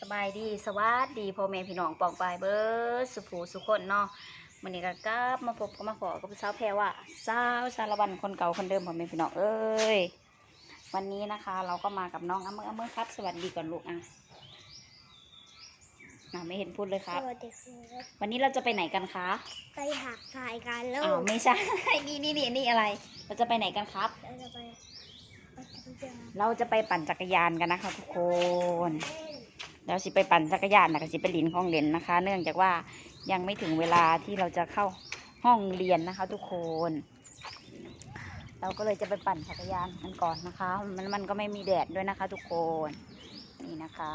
สบายดีสวัสดีพ่อแม่พี่น้องปองปายเบิร์ดสุภูสุคนเนาะวันนี้ก็กลับมาพบกับมาขอกับสาวแพรว่าสาวสารวันคนเก่าคนเดิมพ่อแม่พี่น้องเอ้ยวันนี้นะคะ เราก็มากับน้องอ้ำเมออ้ำเมอครับ สวัสดีก่อนลูกอะอะไม่เห็นพูดเลยครับ สวัสดีครับวันนี้เราจะไปไหนกันคะไปหักสายกันแล้อ้าววไม่ใช่ นี่นี่นี่นี่อะไร เราจะไปไหนกันครับ เราจะไปไปทำงานเราจะไปปั่นจักรยานกันนะคะทุกคน เราสิไปปั่นจักรยานนะคะสิไปลินห้องเรียนนะคะ เนื่องจากว่ายังไม่ถึงเวลาที่เราจะเข้าห้องเรียนนะคะ ทุกคน เราก็เลยจะไปปั่นจักรยานกันก่อนนะคะ มันมันก็ไม่มีแดดด้วยนะคะ ทุกคนนี่นะคะ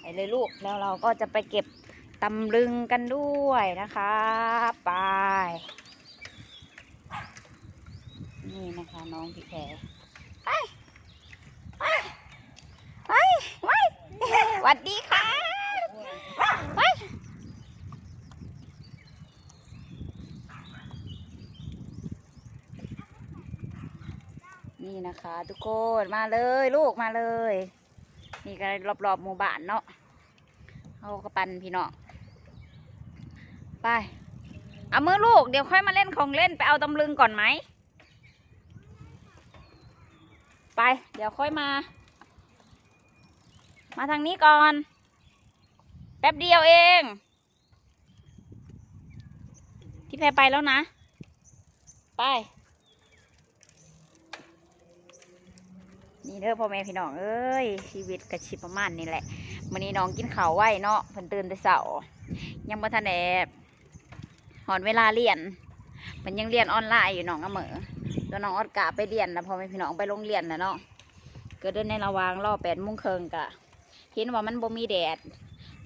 ไปเลยลูกแล้วเราก็จะไปเก็บตำลึงกันด้วยนะคะไปนี่นะคะน้องพี่แพรไปไป ไปไปสวัสดีค่ะไปนี่นะคะ ทุกคนมาเลยลูกมาเลย นี่ก็รอบๆหมู่บ้านเนาะเอากระปันพี่น้องไปเอามือลูกเดี๋ยวค่อยมาเล่นของเล่นไปเอาตำลึงก่อนไหมไป เดี๋ยวค่อยมา มาทางนี้ก่อน แป๊บเดียวเอง พี่แพรไปแล้วนะ ไป นี่เด้อพ่อแม่พี่น้องเอ้ย ชีวิตกระชิบประมาณนี่แหละวันนี้น้องกินข้าวไหวเนาะเพิ่นตื่นแต่เช้ายังบ่ทันแอบหอนเวลาเรียนมันยังเรียนออนไลน์อยู่น้องอเหมอแล้วน้องออดกะไปเรียนนะพอแม่พี่น้องไปโรงเรียนนะเนาะก็เดินในระวางรอแปดโมงเครึ่งกะ เห็นว่ามันบ่มีแดด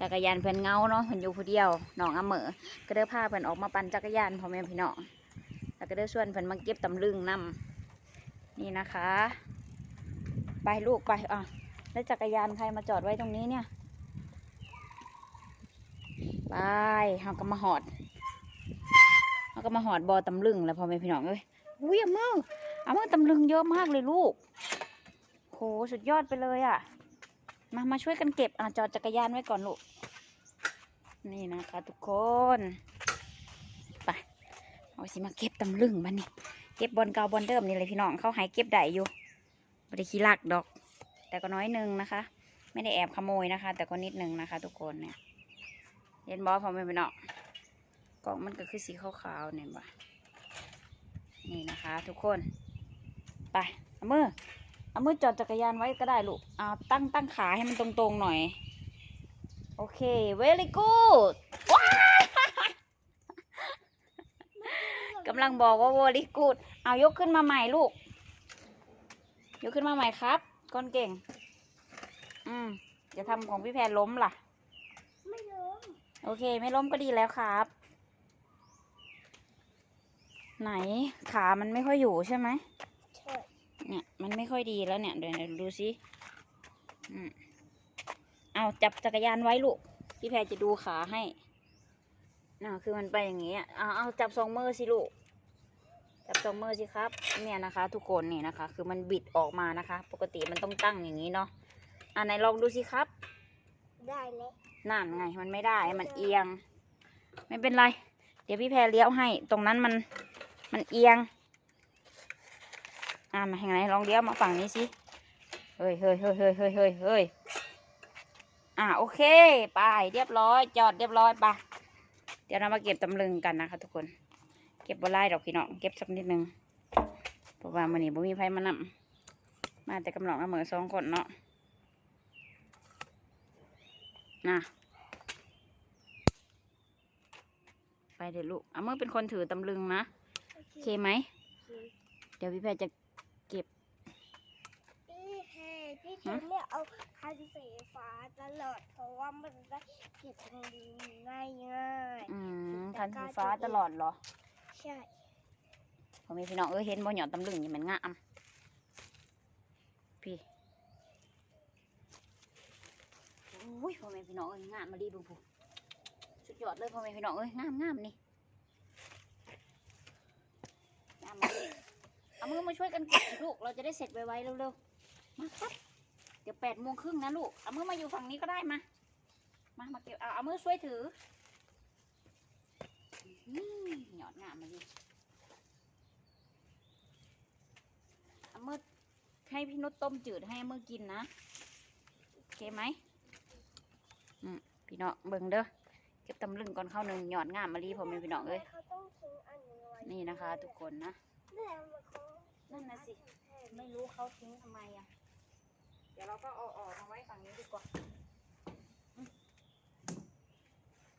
จักรยานเพิ่นเงาเนาะเพ่นอยู่ผู้เดียวน้องอเมอก็เด้อพาเพิ่นออกมาปั่นจักรยานพ่อแม่พี่น้องแล้วก็เด้อชวนเพิ่นมาเก็บตำลึงนํนี่นะคะ ไปลูกไปอะแล้วจักรยานใครมาจอดไว้ตรงนี้เนี่ยไปเฮาก็มาหอดเฮาก็มาหอดบอตำลึงแล้วพ่อแม่พี่น้องเอ้ยอุ้ยอามือเอามาตำลึงเยอะมากเลยลูกโหสุดยอดไปเลยอะ่ะ มามาช่วยกันเก็บอะจอดจักรยานไว้ก่อนลูก นี่นะคะทุกคนไปเอาสิมาเก็บตำลึงมานนี่เก็บบอลเก่าบอลเดิมนี่เลยพี่น้องเขาหายเก็บได้อยู่ไม่ได้ขี้ลักดอก แต่ก็น้อยหนึงนะคะ ไม่ได้แอบขโมยนะคะ แต่ก็นิดหนึงนะคะ ทุกคนเนี่ยเห็นบอสพอไม่เป็นเนาะกล่องมันก็คือสีขาวๆเนี่ยบ่ะนี่นะคะ ทุกคนไปเอามือ เอามือจอดจักรยานไว้ก็ได้ลูกเอาตั้งตั้งขาให้มันตรงๆหน่อย โอเค very good ว้ายกำลังบอกว่า very good เอายกขึ้นมาใหม่ลูก ยกขึ้นมาใหม่ครับก้อนเก่ง อืมจะทำของพี่แพรล้มล่ะ ไม่ล้ม โอเค ไม่ล้มก็ดีแล้วครับ ไหนขามันไม่ค่อยอยู่ใช่ไหมใช่ เนี่ย มันไม่ค่อยดีแล้วเนี่ย เดี๋ยวเดี๋ยวดูสิอืมเอาจับจักรยานไว้ลูก พี่แพรจะดูขาให้น่ะคือมันไปอย่างงี้อะเอาเอาจับสองมือสิลูก จับสองมือสิครับ เนี่ยนะคะ ทุกคนนี่นะคะ คือมันบิดออกมานะคะ ปกติมันต้องตั้งอย่างนี้เนาะ อ่าไหนลองดูสิครับ ได้แล้วนั่นไง มันไม่ได้ มันเอียง ไม่เป็นไร เดี๋ยวพี่แพรเลี้ยวให้ ตรงนั้นมัน มันเอียง อ่ามาทางไหนลองเลี้ยวมาฝั่งนี้สิ เฮ้ยเฮ้ยเฮ้ยเฮ้ยเฮ้ยเฮ้ยเฮ้ยอ่าโอเค ไป เรียบร้อย จอดเรียบร้อยไปะเดี๋ยวเรามาเก็บตำลึงกันนะคะทุกคน เก็บบนไล่ดอกพี่น้อง เก็บสักนิดนึงเพราะว่ามันนี่บ่มีไฟมานำมาแต่กำลังเอาเหมือสองคนเนาะนะไปเดี๋ยวลูกเอามือเป็นคนถือตำลึงนะโอโอเคไหม เดี๋ยวพี่แพรจะเก็บพี่แพรพี่จะไม่เอาคันสีฟ้าตลอด เพราะว่ามันได้เก็บตรงนี้ง่ายง่ายอืมคันสีฟ้าตลอดเหรอๆใช่พ่อแม่พี่น้องเอ้ยเห็นบ่หยอดตำลึงนี่มันงามพี่อุ้ยพ่อแม่พี่น้องเอ้ยงามมาดีบุบุสุดยอดเลยพ่อแม่พี่น้องเอ้ยงามงามนี่งามมาดีเอามือมาช่วยกันเก็บสิลูกเราจะได้เสร็จไวๆเร็วๆ มาครับ เดี๋ยวแปดโมงครึ่งนะลูก เอามือมาอยู่ฝั่งนี้ก็ได้มา มามาเก็บเอาเอามือช่วยถือนี่หยอดงามมาดิเอามือให้พี่นุชต้มจืดให้เอามือกินนะ โอเคไหมอืมพี่น้องเบิ่งเด้อ เก็บตำลึงก่อนเข้าหนึ่งหยอดงามมารีผมเป็นพี่น้องเอ้ยเขาต้องทิ้งอันนี้ไว้นี่นะคะ ทุกคนนะแม่มันเขานั่นน่ะสิ ไม่รู้เขาทิ้งทำไมอะ เดี๋ยวเราก็เอาออกมาไว้ฝั่งนี้ดีกว่า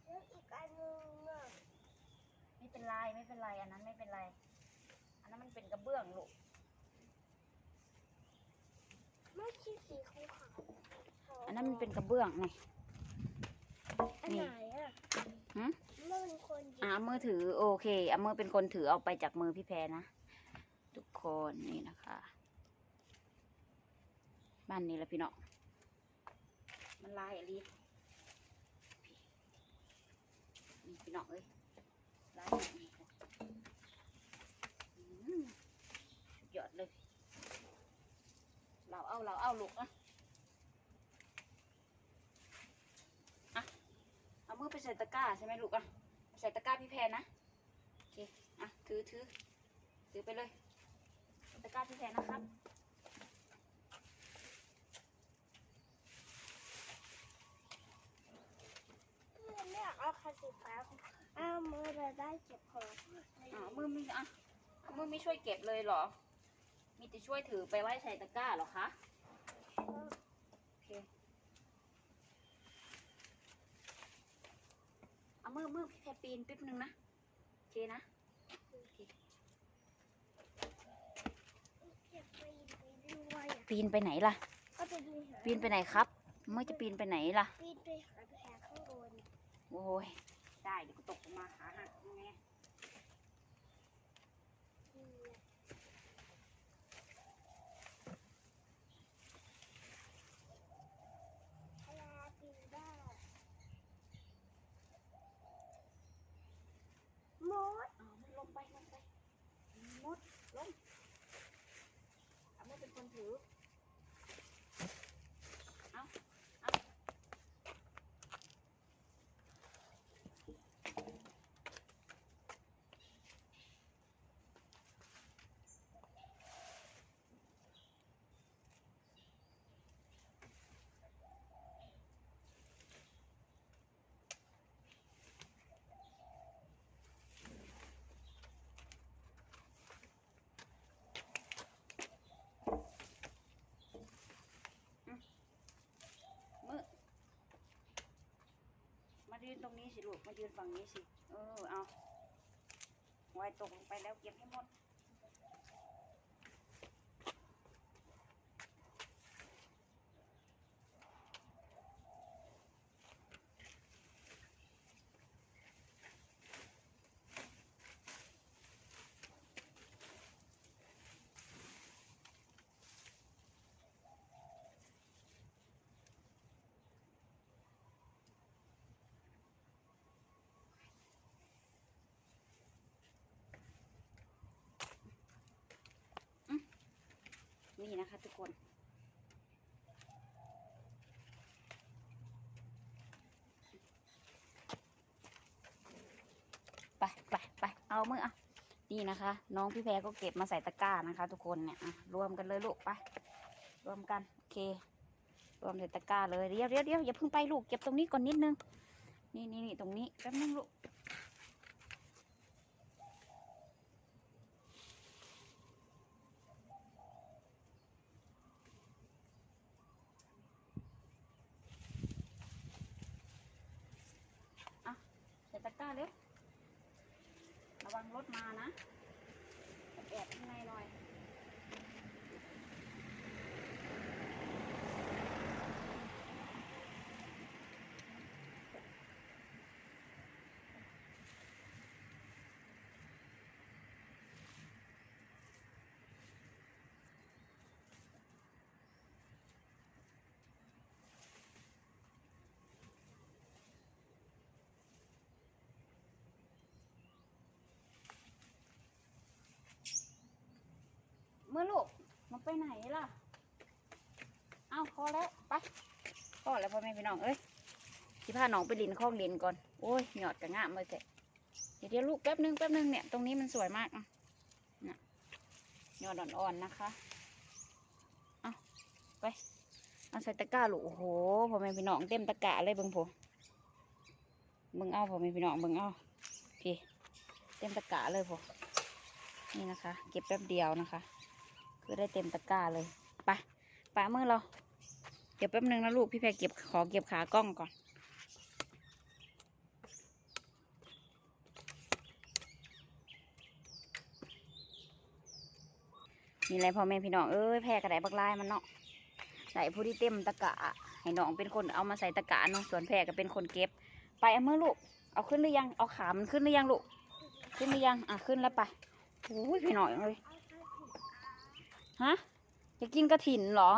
แล้วอีกอันนึงอะไม่เป็นไรไม่เป็นไรอันนั้นไม่เป็นไร อันนั้นมันเป็นกระเบื้องลูกไม่ใช่สีขาวขาวอันนั้นมันเป็นกระเบื้องไงอันไหนอะหืมมันเป็นคนหยิอะบเอามือถือโอเคเอามือเป็นคนถือเอาไปจากมือพี่แพรนะ ทุกคนนี่นะคะ บ้านนี้แหละพี่เน้องมันลายอะไรนี่พี่เน้องเอ้ยลายแบบนี้ค่ะอืมสุดยอดเลย เราเอาเราเอาลูกอะอะเอามือไปใส่ตะกร้าใช่ไหมลูกอะใส่ตะกร้าพี่แพรนะโอเคอะถือถือถือไปเลยตะกร้าพี่แพรนะครับ เพื่อนไม่อยากเอา คันสีฟ้าเอามือเราได้เก็บของอ๋อมือมีอะมือไม่ช่วยเก็บเลยเหรอ มีแต่ช่วยถือไปไว้ใส่ตะกร้าเหรอคะโอเคเอามือมือพี่แพรปีนปิ๊บนึงนะโอเคนะเก็บไปไปด้วยอะปีนไปไหนล่ะ ก็จะมีหาปีนไปไหนครับมือจะปีนไปไหนล่ะ ปีนไปหาแผลข้างบน โอ้ย ได้เดี๋ยวก็ตกลงมาขาหักยังไง อืมพลาปีนได้มด เอามันลงไปลงไปมดลงเอาไม่เป็นคนถือ เอาเอามือมา ยืนตรงนี้สิลูกมายืนฝั่งนี้สิ เออเอาไว้ตกลงไปแล้วเก็บให้หมด นี่นะคะทุกคนไปไปไปเอามืออะนี่นะคะ น้องพี่แพรก็เก็บมาใส่ตะกร้านะคะ ทุกคนเนี่ยรวมกันเลยลูกไปรวมกันโอเค รวมใส่ตะกร้าเลยเดี๋ยวเดี๋ยวเดี๋ยวอย่าเพิ่งไปลูกเก็บตรงนี้ก่อนนิดนึงนี่นี่นี่ตรงนี้แป๊บนึงลูก ต้าเร็วระวังรถมานะแอบข้างในหน่อย มื่อลูก มันไปไหนล่ะ เอาพอแล้วไปพอแล้วพ่อแม่พี่น้องเอ้ยสิพาน้องไปลินคลองเลนก่อน โอ้ยหยอดกระง่ามเลยเดี๋ยวเดี๋ยวลูกแป๊บนึงแป๊บนึงเนี่ยตรงนี้มันสวยมากอะนะหยอดอ่อนๆนะคะ เอาไปเอาใส่ตะกร้าลูกโอ้โหพ่อแม่พี่น้องเต็มตะกร้าเลยเบิ่งผมเบิ่งเอาพ่อแม่พี่น้องเบิ่งเอาพี่เต็มตะกร้าเลยผมนี่นะคะ เก็บแป๊บเดียวนะคะ คือได้เต็มตะกร้าเลยไปปามือเรา เดี๋ยวแป๊บนึงนะลูกพี่แพรเก็บขอเก็บขากล้องก่อน นี่แหละพ่อแม่พี่น้องเอ้ยแพรกระไดบักลายมันเนาะไหนผู้ที่เต็มตะกะให้น้องเป็นคนเอามาใส่ตะกะเนาะส่วนแพรก็เป็นคนเก็บ ไปเอามือลูกเอาขึ้นหรือยังเอาขามันขึ้นหรือยังลูกขึ้นหรือยังอะขึ้นแล้วไปโอ้ยพี่น้อยเลย ฮะอยากกินกระถินเหรอ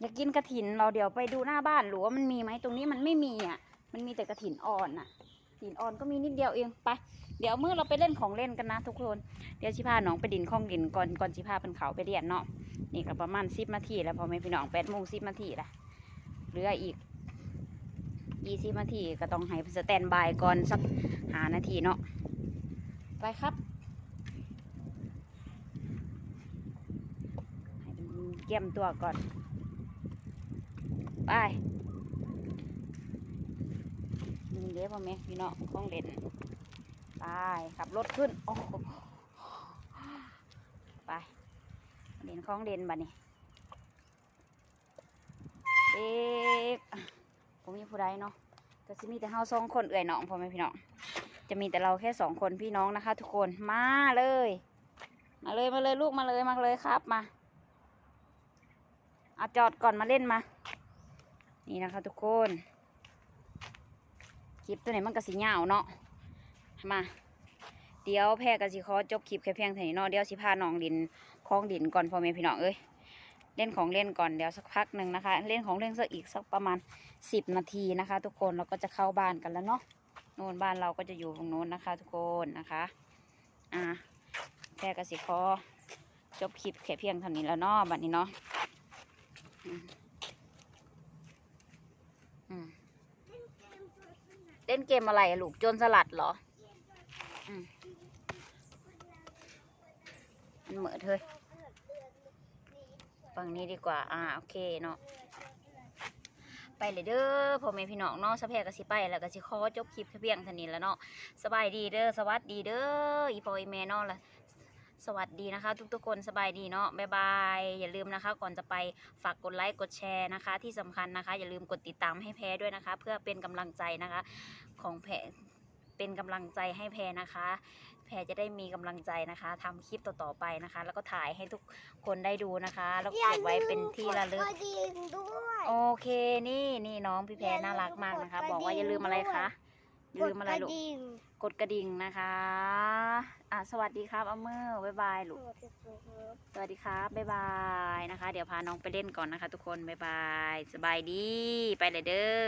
อยากกินกระถินเราเดี๋ยวไปดูหน้าบ้านหรือว่ามันมีไหมตรงนี้มันไม่มีอะ มันมีแต่กระถินอ่อนน่ะกระถินอ่อนก็มีนิดเดียวเองไป เดี๋ยวเมื่อเราไปเล่นของเล่นกันนะทุกคน เดี๋ยวชิพาน้องไปดินข้องดินก่อนก่อนชิพาเป็นเขาไปเรียนเนาะ นี่ก็ประมาณสิบนาทีแล้วพอแม่พี่น้องแปดโมงสิบนาทีละเหลืออีกยี่สิบนาทีก็ต้องให้สแตนบายก่อนสักหานาทีเนาะ ไปครับ ให้มัน เกี่ยมตัวก่อน ไปนี่เด้พ่อแม่พี่น้องของเล่นไปขับรถขึ้นโอ้ไปเด่นของเด่นบัดนี้เด็กผมมีผู้ใดเนาะก็จะมีแต่เฮาสองคนเอื่อยน้องพ่อแม่พี่น้องจะมีแต่เราแค่สองคนพี่น้องนะคะ ทุกคนมาเลย มาเลยมาเลยลูกมาเลยมาเลยครับมา อาจอดก่อนมาเล่นมา นี่นะคะทุกคนคลิปตัวไหนมันก็สีเหงาเนาะมาเดี๋ยวแพรกับสิขอจบคลิปแค่เพียงเท่านี้เนาะเดี๋ยวสิพาน้องดินคล้องดินก่อนพ่อแม่พี่น้องเอ้ยเล่นของเล่นก่อนเดี๋ยวสักพักหนึ่งนะคะ เล่นของเล่นสักอีกสักประมาณสิบนาทีนะคะ ทุกคนเราก็จะเข้าบ้านกันแล้วเนาะโน่นบ้านเราก็จะอยู่ตรงโน้นนะคะ ทุกคนนะคะอ่าแพรกับสิขอจบคลิปแค่เพียงเท่านี้แล้วเนาะบัดนี้เนาะ เล่นเกมอะไรลูกโจรสลัดเหรอมันเหมือเธอฝั่งนี้ดีกว่า อ่า โอเคเนาะ ไปเลยเด้อพ่อแม่พี่น้องเนาะสะเพกก็สิไปแล้วก็สิขอจบคลิปแค่เพียงเท่านี้แล้วเนาะ สบายดีเด้อ สวัสดีเด้อ อีพ่ออีแม่เนาะล่ะ สวัสดีนะคะ ทุกๆคนสบายดีเนาะบ๊ายบาย อย่าลืมนะคะ ก่อนจะไปฝากกดไลค์กดแชร์นะคะ ที่สำคัญนะคะ อย่าลืมกดติดตามให้แพ้ด้วยนะคะ เพื่อเป็นกำลังใจนะคะ ของแพ้เป็นกำลังใจให้แพ้นะคะ แพรจะได้มีกำลังใจนะคะทำคลิปต่อๆไปนะคะ แล้วก็ถ่ายให้ทุกคนได้ดูนะคะ แล้วก็เก็บไว้เป็นที่ระลึกกดกระดิ่งด้วยโอเคนี่นี่น้องพี่แพรน่ารักมากนะคะ บอกว่าอย่าลืมอะไรคะ อย่าลืมอะไรลูกกดกดิ่งกดกระดิ่งนะคะอะสวัสดีครับเอาเมอร์บ๊ายบายลูก สวัสดีครับบ๊ายบายนะคะ เดี๋ยวพาน้องไปเล่นก่อนนะคะ ทุกคนบ๊ายบาย สบายดี ไปเลยเด้อ